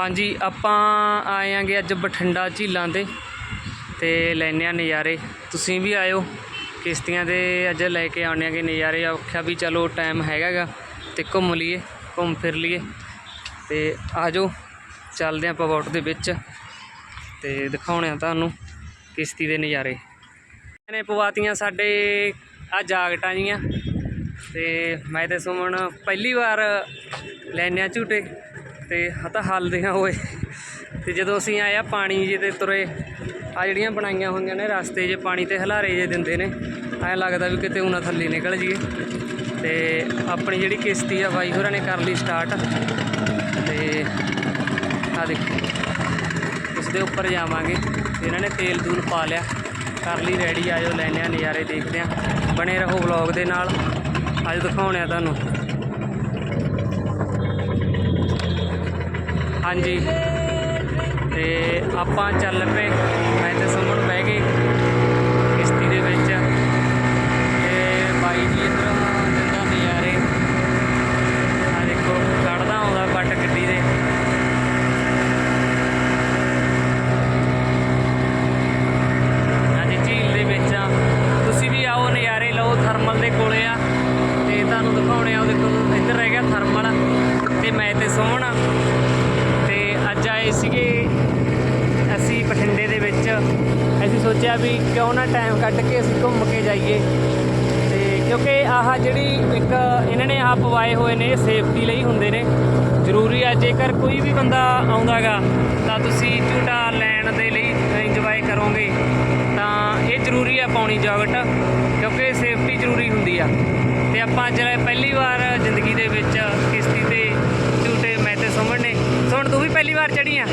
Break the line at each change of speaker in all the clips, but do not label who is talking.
ਹਾਂਜੀ, ਆਪਾਂ ਆਏ ਆਂਗੇ ਅੱਜ ਬਠਿੰਡਾ ਝੀਲਾਂ ਤੇ ਤੇ ਲੈਨੇ ਆ ਨਜ਼ਾਰੇ। ਤੁਸੀਂ ਵੀ ਆਇਓ, ਕਿਸ਼ਤੀਆਂ ਦੇ ਅੱਜ ਲੈ ਕੇ ਆਉਣੇ ਆਗੇ ਨਜ਼ਾਰੇ। ਆਖਿਆ ਵੀ ਚਲੋ ਟਾਈਮ ਹੈਗਾਗਾ ਤੇ ਘੁੰਮ ਲਈਏ, ਘੁੰਮ ਫਿਰ ਲਈਏ। ਤੇ ਆਜੋ, ਚੱਲਦੇ ਆਪਾਂ ਬੋਟ ਦੇ ਵਿੱਚ ਤੇ ਦਿਖਾਉਣੇ ਆ ਤੁਹਾਨੂੰ ਕਿਸ਼ਤੀ ਦੇ ਨਜ਼ਾਰੇ। ਨੇ ਪਵਾਤੀਆਂ ਸਾਡੇ ਆ ਜਾਗਟਾਂ ਜੀਆਂ। ਤੇ ਮੈਂ ਤੇ ਸੁਮਨ ਪਹਿਲੀ ਵਾਰ ਲੈਨੇ ਆ ਝੂਟੇ। ਤੇ ਆ ਤਾਂ ਹਲਦੇ ਆ ਓਏ। ਤੇ ਜਦੋਂ ਅਸੀਂ ਆਇਆ ਪਾਣੀ ਜੇ ਤੇ ਤੁਰੇ ਆ ਜਿਹੜੀਆਂ ਬਣਾਈਆਂ ਹੋਈਆਂ ਨੇ ਰਸਤੇ 'ਚ ਪਾਣੀ ਤੇ ਹਲਾਰੇ ਜੇ ਦਿੰਦੇ ਨੇ, ਐਂ ਲੱਗਦਾ ਵੀ ਕਿਤੇ ਉਹਨਾਂ ਥੱਲੇ ਨਿਕਲ ਜੀਏ ਤੇ ਆਪਣੀ ਜਿਹੜੀ ਕਿਸ਼ਤੀ ਆ ਬਾਈ ਹੋਰਾਂ ਨੇ ਕਰ ਲਈ ਸਟਾਰਟ ਤੇ ਆ ਦੇਖੋ ਉਸ ਦੇ ਉੱਪਰ ਜਾਵਾਂਗੇ। ਤੇ ਇਹਨਾਂ ਨੇ ਤੇਲ ਦੂਲ ਪਾ ਲਿਆ। ਕਰ ਲਈ ਰੈਡੀ ਆਜੋ ਲੈਣੇ ਆ ਨਜ਼ਾਰੇ ਦੇਖਦੇ ਆ। ਬਣੇ ਰਹੋ ਵਲੌਗ ਦੇ ਨਾਲ। ਅੱਜ ਦਿਖਾਉਣੇ ਆ ਤੁਹਾਨੂੰ। ਹਾਂਜੀ। ਤੇ ਆਪਾਂ ਚੱਲ ਪਏ। ਮੈਂ ਤੇ ਸੁਮਨ ਬਹਿ ਗਏ ਕਿਸ਼ਤੀ ਦੇ ਵਿੱਚ। ਤੇ ਬਾਈ ਜੀ ਇੱਧਰ ਦਿੰਦਾ ਨਜ਼ਾਰੇ ਆ ਦੇਖੋ ਕੱਢਦਾ ਆਉਂਦਾ ਬੱਟ ਗੱਡੀ ਦੇ। ਅੱਜ ਝੀਲ ਦੇ ਵਿੱਚ ਆ। ਤੁਸੀਂ ਵੀ ਆਓ, ਨਜ਼ਾਰੇ ਲਓ, ਥਰਮਲ ਦੇ ਕੋਲੇ ਆ। ਤੇ ਤੁਹਾਨੂੰ ਦਿਖਾਉਣੇ ਆ ਦੇਖੋ, ਇੱਧਰ ਰਹਿ ਗਿਆ ਥਰਮਲ। ਤੇ ਮੈਂ ਤੇ ਸੋਹਣ ਅੱਜ ਆਏ ਸੀਗੇ। ਅਸੀਂ ਬਠਿੰਡੇ ਦੇ ਵਿੱਚ। ਅਸੀਂ ਸੋਚਿਆ ਵੀ ਕਿਉਂ ਨਾ ਟਾਈਮ ਕੱਢ ਕੇ ਅਸੀਂ ਘੁੰਮ ਕੇ ਜਾਈਏ। ਤੇ ਕਿਉਂਕਿ ਆਹ ਜਿਹੜੀ ਇੱਕ ਇਹਨਾਂ ਨੇ ਆਹ ਪਵਾਏ ਹੋਏ ਨੇ ਸੇਫਟੀ ਲਈ ਹੁੰਦੇ ਨੇ। ਜ਼ਰੂਰੀ ਆ, ਜੇਕਰ ਕੋਈ ਵੀ ਬੰਦਾ ਆਉਂਦਾਗਾ, ਤਾਂ ਤੁਸੀਂ ਝੂਟਾ ਲੈਣ ਦੇ ਲਈ ਇੰਜੋਏ ਕਰੋਗੇ। ਤਾਂ ਇਹ ਜ਼ਰੂਰੀ ਆ ਪਾਉਣੀ ਜੈਕਟ ਕਿਉਂਕਿ ਸੇਫਟੀ ਜ਼ਰੂਰੀ ਹੁੰਦੀ ਆ। ਤੇ ਆਪਾਂ ਜਿਹੜਾ ਪਹਿਲੀ ਵਾਰ ਜ਼ਿੰਦਗੀ ਦੇ ਵਿੱਚ ਹੁਣ ਤੂੰ ਵੀ ਪਹਿਲੀ ਵਾਰ ਚੜੀ ਆ?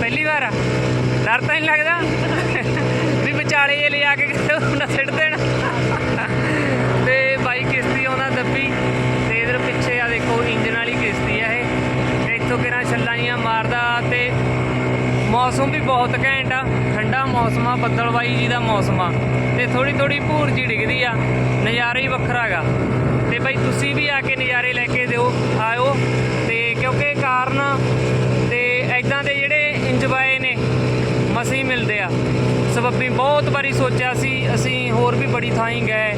ਪਹਿਲੀ ਵਾਰ ਆ? ਡਰ ਤਾਂ ਨਹੀਂ ਲੱਗਦਾ? ਵੀ ਵਿਚਾਲੇ ਜੇ ਲਿਆ ਕੇ ਨਾ ਸਿੱਟ ਦੇਣ। ਤੇ ਬਾਈ ਕਿਸ਼ਤੀ ਆਉਂਦਾ ਦੱਬੀ। ਤੇ ਇਧਰ ਪਿੱਛੇ ਆ ਦੇਖੋ ਇੰਜਨ ਵਾਲੀ ਕਿਸ਼ਤੀ ਆ ਇਹ। ਤੇ ਇੱਥੋਂ ਕਿਹੜਾ ਛੱਲਾਂ ਜੀਆਂ ਮਾਰਦਾ। ਤੇ ਮੌਸਮ ਵੀ ਬਹੁਤ ਘੈਂਟ ਆ। ਠੰਡਾ ਮੌਸਮ ਆ, ਬੱਦਲਵਾਈ ਜੀ ਦਾ ਮੌਸਮ ਆ। ਤੇ ਥੋੜੀ ਥੋੜੀ ਭੂਰ ਜੀ ਡਿੱਗਦੀ ਆ। ਨਜ਼ਾਰਾ ਹੀ ਵੱਖਰਾ ਹੈਗਾ। ਤੇ ਬਾਈ ਤੁਸੀਂ ਵੀ ਆ ਕੇ ਨਜ਼ਾਰੇ ਲੈ ਕੇ ਦਿਓ, ਆਇਓ। ਤੇ ਕਾਰਨ ਤੇ ਐਦਾਂ ਦੇ ਜਿਹੜੇ ਇੰਜੋਏ ਨੇ ਮਸੀਂ ਮਿਲਦੇ ਆ। ਸਬੱਬੀ ਬਹੁਤ ਵਾਰੀ ਸੋਚਿਆ ਸੀ, ਅਸੀਂ ਹੋਰ ਵੀ ਬੜੀ ਥਾਂ ਹੀ ਗਏ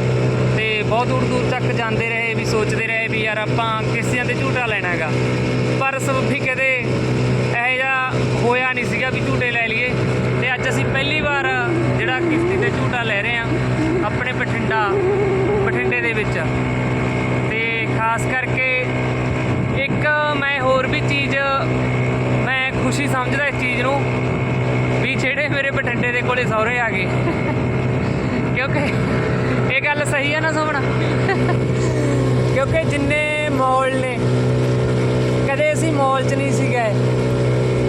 ਤੇ ਬਹੁਤ ਦੂਰ ਦੂਰ ਤੱਕ ਜਾਂਦੇ ਰਹੇ, ਵੀ ਸੋਚਦੇ ਰਹੇ ਵੀ ਯਾਰ ਆਪਾਂ ਕਿਸ਼ਤੀਆਂ ਤੇ ਝੂਟਾ ਲੈਣਾ ਹੈਗਾ। ਪਰ ਸਬੱਬੀ ਕਦੇ ਇਹੋ ਜਿਹਾ ਹੋਇਆ ਨਹੀਂ ਸੀਗਾ ਵੀ ਝੂਟੇ ਲੈ ਲਈਏ। ਤੇ ਅੱਜ ਅਸੀਂ ਪਹਿਲੀ ਵਾਰ ਜਿਹੜਾ ਕਿਸ਼ਤੀ ਤੇ ਝੂਟਾ ਲੈ ਰਹੇ ਆ ਆਪਣੇ ਬਠਿੰਡਾ, ਬਠਿੰਡੇ ਦੇ ਵਿੱਚ। ਤੇ ਖਾਸ ਕਰਕੇ ਮੈਂ ਹੋਰ ਵੀ ਚੀਜ਼ ਮੈਂ ਖੁਸ਼ੀ ਸਮਝਦਾ ਇਸ ਚੀਜ਼ ਨੂੰ ਵੀ ਜਿਹੜੇ ਮੇਰੇ ਬਠਿੰਡੇ ਦੇ ਕੋਲੇ ਸਹੁਰੇ ਆ ਗਏ। ਕਿਉਂਕਿ ਇਹ ਗੱਲ ਸਹੀ ਹੈ ਨਾ ਸੁਮਣਾ ਕਿਉਂਕਿ ਜਿੰਨੇ ਮੌਲ ਨੇ, ਕਦੇ ਅਸੀਂ ਮੌਲ 'ਚ ਨਹੀਂ ਸੀ ਗਏ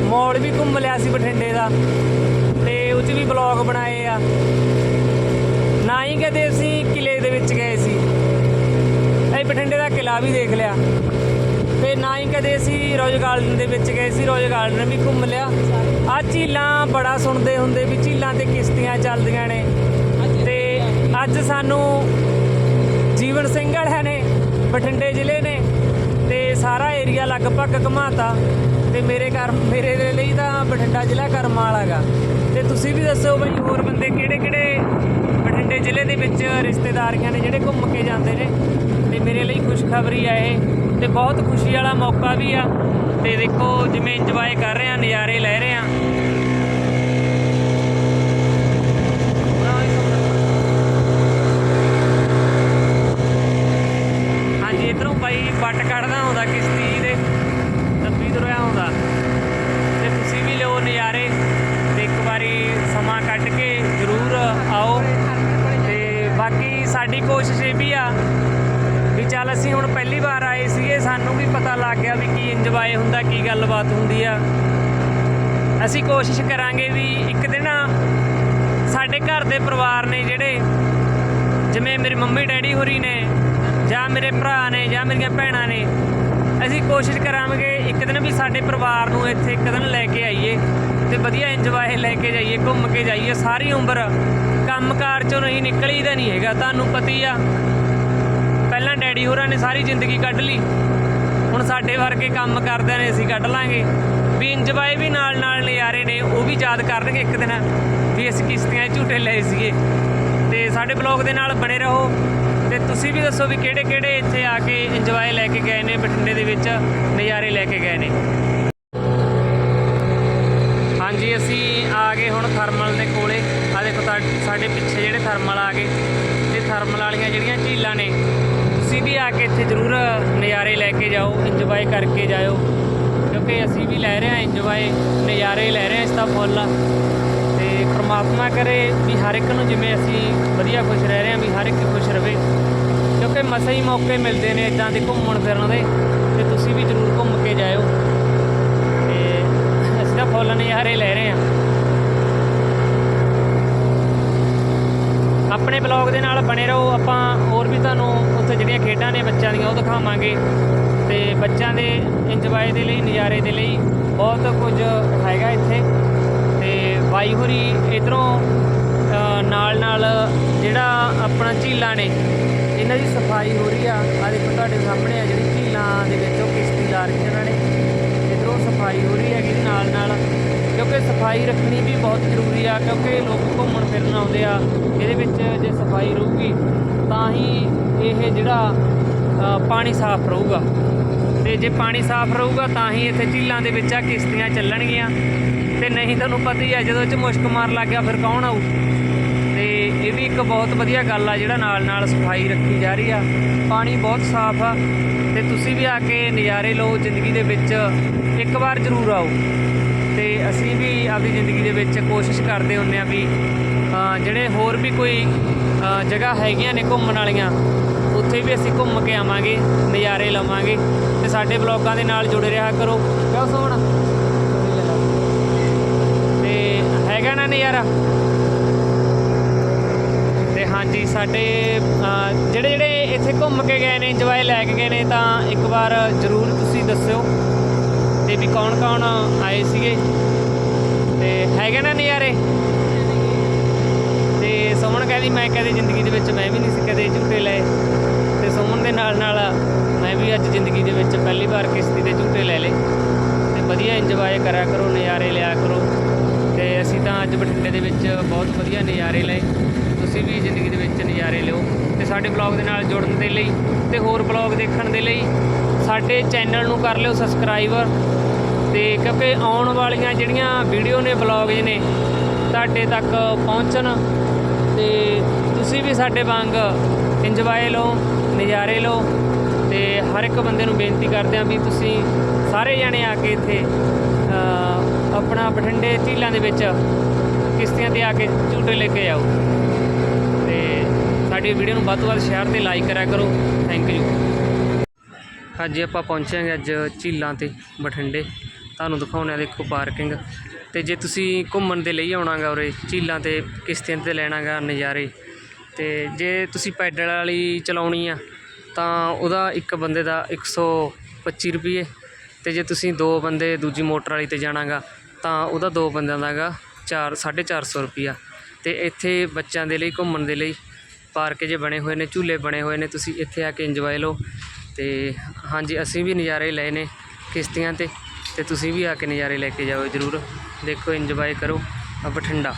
ਮੌਲ ਵੀ ਘੁੰਮ ਲਿਆ ਸੀ ਬਠਿੰਡੇ ਦਾ ਤੇ ਉਹ 'ਚ ਵੀ ਬਲੌਗ ਬਣਾਏ ਆ। ਨਾ ਹੀ ਕਦੇ ਅਸੀਂ ਕਿਲੇ ਦੇ ਵਿੱਚ ਗਏ ਸੀ। ਅਸੀਂ ਬਠਿੰਡੇ ਦਾ ਕਿਲਾ ਵੀ ਦੇਖ ਲਿਆ। ਤੇ ਨਾ ਹੀ ਕਦੇ ਅਸੀਂ ਰੋਜ਼ ਗਾਰਡਨ ਦੇ ਵਿੱਚ ਗਏ ਸੀ, ਰੋਜ਼ ਗਾਰਡਨ ਵੀ ਘੁੰਮ ਲਿਆ। ਆ ਝੀਲਾਂ ਬੜਾ ਸੁਣਦੇ ਹੁੰਦੇ ਵੀ ਝੀਲਾਂ ਤੇ ਕਿਸ਼ਤੀਆਂ ਚੱਲਦੀਆਂ ਨੇ। ਤੇ ਅੱਜ ਸਾਨੂੰ ਜੀਵਨ ਸਿੰਘ ਹੈ ਨੇ, ਬਠਿੰਡੇ ਜ਼ਿਲ੍ਹੇ ਨੇ, ਤੇ ਸਾਰਾ ਏਰੀਆ ਲਗਭਗ ਘਮਾਤਾ। ਤੇ ਮੇਰੇ ਘਰ, ਮੇਰੇ ਲਈ ਤਾਂ ਬਠਿੰਡਾ ਜ਼ਿਲ੍ਹਾ ਕਰਮ ਵਾਲਾਗਾ ਤੇ ਤੁਸੀਂ ਵੀ ਦੱਸੋ ਬਈ ਹੋਰ ਬੰਦੇ ਕਿਹੜੇ ਕਿਹੜੇ ਬਠਿੰਡੇ ਜ਼ਿਲ੍ਹੇ ਦੇ ਵਿੱਚ ਰਿਸ਼ਤੇਦਾਰੀਆਂ ਨੇ ਜਿਹੜੇ ਘੁੰਮ ਕੇ ਜਾਂਦੇ ਨੇ? ਤੇ ਮੇਰੇ ਲਈ ਖੁਸ਼ਖਬਰੀ ਆ ਇਹ। ਤੇ ਬਹੁਤ ਖੁਸ਼ੀ ਵਾਲਾ ਮੌਕਾ ਵੀ ਆ। ਤੇ ਦੇਖੋ ਜਿਵੇਂ ਇੰਜੋਏ ਕਰ ਰਹੇ ਆ, ਨਜ਼ਾਰੇ ਲੈ ਰਹੇ ਆ। ਹਾਂਜੀ, ਇਧਰੋਂ ਬਾਈ ਪੱਟ ਕੱਢਦਾ ਆਉਂਦਾ ਕਿਸ਼ਤੀ। ਅਸੀਂ ਹੁਣ ਪਹਿਲੀ ਵਾਰ ਆਏ ਸੀਗੇ, ਸਾਨੂੰ ਵੀ ਪਤਾ ਲੱਗ ਗਿਆ ਵੀ ਕੀ ਇੰਜੋਏ ਹੁੰਦਾ, ਕੀ ਗੱਲਬਾਤ ਹੁੰਦੀ ਆ। ਅਸੀਂ ਕੋਸ਼ਿਸ਼ ਕਰਾਂਗੇ ਵੀ ਇੱਕ ਦਿਨ ਸਾਡੇ ਘਰ ਦੇ ਪਰਿਵਾਰ ਨੇ ਜਿਹੜੇ, ਜਿਵੇਂ ਮੇਰੇ ਮੰਮੀ ਡੈਡੀ ਹੋਰੀ ਨੇ, ਜਾਂ ਮੇਰੇ ਭਰਾ ਨੇ, ਜਾਂ ਮੇਰੀਆਂ ਭੈਣਾਂ ਨੇ, ਅਸੀਂ ਕੋਸ਼ਿਸ਼ ਕਰਾਂਗੇ ਇੱਕ ਦਿਨ ਵੀ ਸਾਡੇ ਪਰਿਵਾਰ ਨੂੰ ਇੱਥੇ ਇੱਕ ਦਿਨ ਲੈ ਕੇ ਆਈਏ ਤੇ ਵਧੀਆ ਇੰਜੋਏ ਲੈ ਕੇ ਜਾਈਏ, ਘੁੰਮ ਕੇ ਜਾਈਏ। ਸਾਰੀ ਉਮਰ ਕੰਮਕਾਰ ਚੋਂ ਨਹੀਂ ਨਿਕਲੀਦਾ ਨਹੀਂ ਹੈਗਾ, ਤੁਹਾਨੂੰ ਪਤੀ ਆ। ਡੈਡੀ ਹੋਰਾਂ ਨੇ ਸਾਰੀ ਜ਼ਿੰਦਗੀ ਕੱਢ ਲਈ। ਹੁਣ ਸਾਡੇ ਵਰਗੇ ਕੰਮ ਕਰਦੇ ਨੇ, ਅਸੀਂ ਕੱਢ ਲਾਂਗੇ। ਵੀ ਇੰਜੋਏ ਵੀ ਨਾਲ ਨਾਲ ਨਜ਼ਾਰੇ ਨੇ, ਉਹ ਵੀ ਯਾਦ ਕਰਨਗੇ ਇੱਕ ਦਿਨ ਵੀ ਅਸੀਂ ਕਿਸ਼ਤੀਆਂ 'ਚ ਝੂਟੇ ਲਏ ਸੀਗੇ। ਤੇ ਸਾਡੇ ਬਲੌਗ ਦੇ ਨਾਲ ਬਣੇ ਰਹੋ। ਤੇ ਤੁਸੀਂ ਵੀ ਦੱਸੋ ਵੀ ਕਿਹੜੇ ਕਿਹੜੇ ਇੱਥੇ ਆ ਕੇ ਇੰਜੋਏ ਲੈ ਕੇ ਗਏ ਨੇ, ਬਠਿੰਡੇ ਦੇ ਵਿੱਚ ਨਜ਼ਾਰੇ ਲੈ ਕੇ ਗਏ ਨੇ। ਹਾਂਜੀ, ਅਸੀਂ ਆ ਗਏ ਹੁਣ ਥਰਮਲ ਦੇ ਕੋਲੇ। ਆ ਦੇਖੋ ਸਾਡੇ ਪਿੱਛੇ ਜਿਹੜੇ ਥਰਮਲ ਆ ਗਏ। ਤੇ ਥਰਮਲ ਵਾਲੀਆਂ ਜਿਹੜੀਆਂ ਝੀਲਾਂ ਨੇ ਤੁਸੀਂ ਵੀ ਆ ਕੇ ਇੱਥੇ ਜ਼ਰੂਰ ਨਜ਼ਾਰੇ ਲੈ ਕੇ ਜਾਓ ਇੰਜੋਏ ਕਰਕੇ ਜਾਇਓ। ਕਿਉਂਕਿ ਅਸੀਂ ਵੀ ਲੈ ਰਹੇ ਹਾਂ ਇੰਜੋਏ ਨਜ਼ਾਰੇ ਲੈ ਰਹੇ ਹਾਂ ਇਸ ਦਾ ਫੁੱਲ। ਤੇ ਪ੍ਰਮਾਤਮਾ ਕਰੇ ਵੀ ਹਰ ਇੱਕ ਨੂੰ ਜਿਵੇਂ ਅਸੀਂ ਵਧੀਆ ਖੁਸ਼ ਰਹਿ ਰਹੇ ਹਾਂ, ਵੀ ਹਰ ਇੱਕ ਖੁਸ਼ ਰਵੇ। ਕਿਉਂਕਿ ਮਸੇ ਹੀ ਮੌਕੇ ਮਿਲਦੇ ਨੇ ਇਦਾਂ ਦੇ ਘੁੰਮਣ ਫਿਰਨ ਦੇ, ਤੇ ਤੁਸੀਂ ਵੀ ਜ਼ਰੂਰ ਘੁੰਮ ਕੇ ਜਾਇਓ। ਤੇ ਅਸੀਂ ਤਾਂ ਫੁੱਲ ਨਜ਼ਾਰੇ ਲੈ ਰਹੇ ਹਾਂ ਆਪਣੇ ਬਲੌਗ ਦੇ ਨਾਲ ਬਣੇ ਰਹੋ। ਆਪਾਂ ਹੋਰ ਵੀ ਤੁਹਾਨੂੰ ਉੱਥੇ ਜਿਹੜੀਆਂ ਖੇਡਾਂ ਨੇ ਬੱਚਿਆਂ ਦੀਆਂ ਉਹ ਦਿਖਾਵਾਂਗੇ। ਤੇ ਬੱਚਿਆਂ ਦੇ ਇੰਜੋਏ ਦੇ ਲਈ, ਨਜ਼ਾਰੇ ਦੇ ਲਈ ਬਹੁਤ ਕੁਝ ਹੈਗਾ ਇੱਥੇ। ਤੇ ਬਾਈ ਹੋਰੀ ਇਧਰੋਂ ਨਾਲ ਨਾਲ ਜਿਹੜਾ ਆਪਣਾ ਝੀਲਾਂ ਨੇ, ਇਹਨਾਂ ਦੀ ਸਫ਼ਾਈ ਹੋ ਰਹੀ ਆ। ਆ ਦੇਖੋ ਤੁਹਾਡੇ ਸਾਹਮਣੇ ਆ ਜਿਹੜੀ ਝੀਲਾਂ ਦੇ ਵਿੱਚ ਉਹ ਕਿਸ਼ਤੀ ਲਾ ਰਹੀ ਉਹਨਾਂ ਨੇ। ਇਧਰੋਂ ਸਫ਼ਾਈ ਹੋ ਰਹੀ ਹੈਗੀ ਨਾਲ ਨਾਲ ਕਿਉਂਕਿ ਸਫ਼ਾਈ ਰੱਖਣੀ ਵੀ ਬਹੁਤ ਜ਼ਰੂਰੀ ਆ, ਕਿਉਂਕਿ ਲੋਕ ਘੁੰਮਣ ਫਿਰਨ ਆਉਂਦੇ ਆ, ਇਹਦੇ ਵਿੱਚ ਜੇ ਸਫ਼ਾਈ ਰਹੂਗੀ ਤਾਂ ਹੀ ਇਹ ਜਿਹੜਾ ਪਾਣੀ ਸਾਫ਼ ਰਹੂਗਾ। ਤੇ ਜੇ ਪਾਣੀ ਸਾਫ਼ ਰਹੂਗਾ ਤਾਂ ਹੀ ਇੱਥੇ ਝੀਲਾਂ ਦੇ ਵਿੱਚ ਆ, ਕਿਸ਼ਤੀਆਂ ਚੱਲਣਗੀਆਂ। ਤੇ ਨਹੀਂ ਤੁਹਾਨੂੰ ਪਤਾ ਹੀ ਆ, ਜਦੋਂ 'ਚ ਮੁਸ਼ਕ ਮਾਰ ਲੱਗ ਗਿਆ ਫਿਰ ਕੌਣ ਆਊ? ਤੇ ਇਹ ਵੀ ਇੱਕ ਬਹੁਤ ਵਧੀਆ ਗੱਲ ਆ, ਜਿਹੜਾ ਨਾਲ ਨਾਲ ਸਫ਼ਾਈ ਰੱਖੀ ਜਾ ਰਹੀ ਆ। ਪਾਣੀ ਬਹੁਤ ਸਾਫ਼ ਆ, ਤੇ ਤੁਸੀਂ ਵੀ ਆ ਕੇ ਨਜ਼ਾਰੇ ਲਓ, ਜ਼ਿੰਦਗੀ ਦੇ ਵਿੱਚ ਇੱਕ ਵਾਰ ਜ਼ਰੂਰ ਆਓ। ਤੇ ਅਸੀਂ ਵੀ ਆਪਦੀ ਜ਼ਿੰਦਗੀ ਦੇ ਵਿੱਚ ਕੋਸ਼ਿਸ਼ ਕਰਦੇ ਹੁੰਦੇ ਆ ਵੀ ਜਿਹੜੇ ਹੋਰ ਵੀ ਕੋਈ ਜਗ੍ਹਾ ਹੈਗੀਆਂ ਨੇ ਘੁੰਮਣ ਵਾਲੀਆਂ, ਉੱਥੇ ਵੀ ਅਸੀਂ ਘੁੰਮ ਕੇ ਆਵਾਂਗੇ, ਨਜ਼ਾਰੇ ਲਵਾਂਗੇ ਤੇ ਸਾਡੇ ਬਲੌਗਾਂ ਦੇ ਨਾਲ ਜੁੜੇ ਰਿਹਾ ਕਰੋ। ਕਿਉਂ ਸੋਹਣਾ ਤੇ ਹੈਗਾ ਨਾ ਨਜ਼ਾਰਾ? ਤੇ ਹਾਂਜੀ, ਸਾਡੇ ਜਿਹੜੇ ਜਿਹੜੇ ਇੱਥੇ ਘੁੰਮ ਕੇ ਗਏ ਨੇ, ਇੰਜੋਏ ਲੈ ਕੇ ਗਏ ਨੇ, ਤਾਂ ਇੱਕ ਵਾਰ ਜ਼ਰੂਰ ਤੁਸੀਂ ਦੱਸਿਓ। ਤੇ ਵੀ ਕੌਣ ਕੌਣ ਆਏ ਸੀਗੇ। ਤੇ ਹੈਗੇ ਨਾ ਨਜ਼ਾਰੇ। ਤੇ ਸੁਮਨ ਕਹਿੰਦੀ, ਮੈਂ ਕਦੇ ਜ਼ਿੰਦਗੀ ਦੇ ਵਿੱਚ ਮੈਂ ਵੀ ਨਹੀਂ ਸੀ ਕਦੇ ਝੂਟੇ ਲਏ। ਤੇ ਸੁਮਨ ਦੇ ਨਾਲ ਨਾਲ ਮੈਂ ਵੀ ਅੱਜ ਜ਼ਿੰਦਗੀ ਦੇ ਵਿੱਚ ਪਹਿਲੀ ਵਾਰ ਕਿਸ਼ਤੀ ਦੇ ਝੂਟੇ ਲੈ ਲਏ। ਤੇ ਵਧੀਆ ਇੰਜੋਏ ਕਰਿਆ ਕਰੋ, ਨਜ਼ਾਰੇ ਲਿਆ ਕਰੋ। ਤੇ ਅਸੀਂ ਤਾਂ ਅੱਜ ਬਠਿੰਡੇ ਦੇ ਵਿੱਚ ਬਹੁਤ ਵਧੀਆ ਨਜ਼ਾਰੇ ਲਏ। ਤੁਸੀਂ ਵੀ ਜ਼ਿੰਦਗੀ ਦੇ ਵਿੱਚ ਨਜ਼ਾਰੇ ਲਿਓ। ਤੇ ਸਾਡੇ ਬਲੌਗ ਦੇ ਨਾਲ ਜੁੜਨ ਦੇ ਲਈ ਤੇ ਹੋਰ ਬਲੌਗ ਦੇਖਣ ਦੇ ਲਈ ਸਾਡੇ ਚੈਨਲ ਨੂੰ ਕਰ ਲਿਓ ਸਬਸਕ੍ਰਾਈਬਰ ਤੇ ਕਿਉਂਕਿ ਆਉਣ ਵਾਲੀਆਂ ਜਿਹੜੀਆਂ ਵੀਡੀਓ ਨੇ ਬਲੌਗ ਨੇ, ਤੁਹਾਡੇ ਤੱਕ ਪਹੁੰਚਣ ਤੇ ਤੁਸੀਂ ਵੀ ਸਾਡੇ ਵਾਂਗ ਇੰਜੋਏ ਲਓ, ਨਜ਼ਾਰੇ ਲਓ ਤੇ ਹਰ ਇੱਕ ਬੰਦੇ ਨੂੰ ਬੇਨਤੀ ਕਰਦੇ ਹਾਂ ਵੀ ਤੁਸੀਂ ਸਾਰੇ ਜਣੇ ਆ ਕੇ ਇੱਥੇ ਆਪਣਾ ਬਠਿੰਡੇ ਝੀਲਾਂ ਦੇ ਵਿੱਚ ਕਿਸ਼ਤੀਆਂ ਤੇ ਆ ਕੇ ਝੂਟੇ ਲੈ ਕੇ ਆਓ। ਤੇ ਸਾਡੀ ਵੀਡੀਓ ਨੂੰ ਵੱਧ ਤੋਂ ਵੱਧ ਸ਼ੇਅਰ ਤੇ ਲਾਈਕ ਕਰਿਆ ਕਰੋ। ਥੈਂਕ ਯੂ ਅੱਜ ਆਪਾਂ ਪਹੁੰਚਾਂਗੇ ਅੱਜ ਝੀਲਾਂ ਤੇ, ਬਠਿੰਡੇ। ਤੁਹਾਨੂੰ ਦਿਖਾਉਣਾ ਦੇਖੋ ਪਾਰਕਿੰਗ ਤੇ ਜੇ ਤੁਸੀਂ ਘੁੰਮਣ ਦੇ ਲਈ ਆਉਣਾਗਾ ਉਰੇ, ਝੀਲਾਂ ਤੇ ਕਿਸ਼ਤੀਆਂ ਤੇ ਲੈਣਾਗਾ ਨਜ਼ਾਰੇ, ਤੇ ਜੇ ਤੁਸੀਂ ਪੈਡਲ ਵਾਲੀ ਚਲਾਉਣੀ ਆ, ਤਾਂ ਉਹਦਾ ਇੱਕ ਬੰਦੇ ਦਾ 125 ਰੁਪਏ ਤੇ ਜੇ ਤੁਸੀਂ ਦੋ ਬੰਦੇ ਦੂਜੀ ਮੋਟਰ ਵਾਲੀ ਤੇ ਜਾਣਾਗਾ, ਤਾਂ ਉਹਦਾ ਦੋ ਬੰਦਿਆਂ ਦਾ ਹੈਗਾ 4 450 ਰੁਪਿਆ ਤੇ ਇੱਥੇ ਬੱਚਿਆਂ ਦੇ ਲਈ, ਘੁੰਮਣ ਦੇ ਲਈ ਪਾਰਕ ਜੇ ਬਣੇ ਹੋਏ ਨੇ, ਝੂਲੇ ਬਣੇ ਹੋਏ ਨੇ, ਤੁਸੀਂ ਇੱਥੇ ਆ ਕੇ ਇੰਜੋਏ ਲਓ। ਤੇ ਹਾਂਜੀ, ਅਸੀਂ ਵੀ ਨਜ਼ਾਰੇ ਲਏ ਨੇ ਕਿਸ਼ਤੀਆਂ ਤੇ। ਤੇ ਤੁਸੀਂ ਵੀ ਆ ਕੇ ਨਜ਼ਾਰੇ ਲੈ ਕੇ ਜਾਓ ਜਰੂਰ। ਦੇਖੋ ਇੰਜੋਏ ਕਰੋ। ਆ ਬਠਿੰਡਾ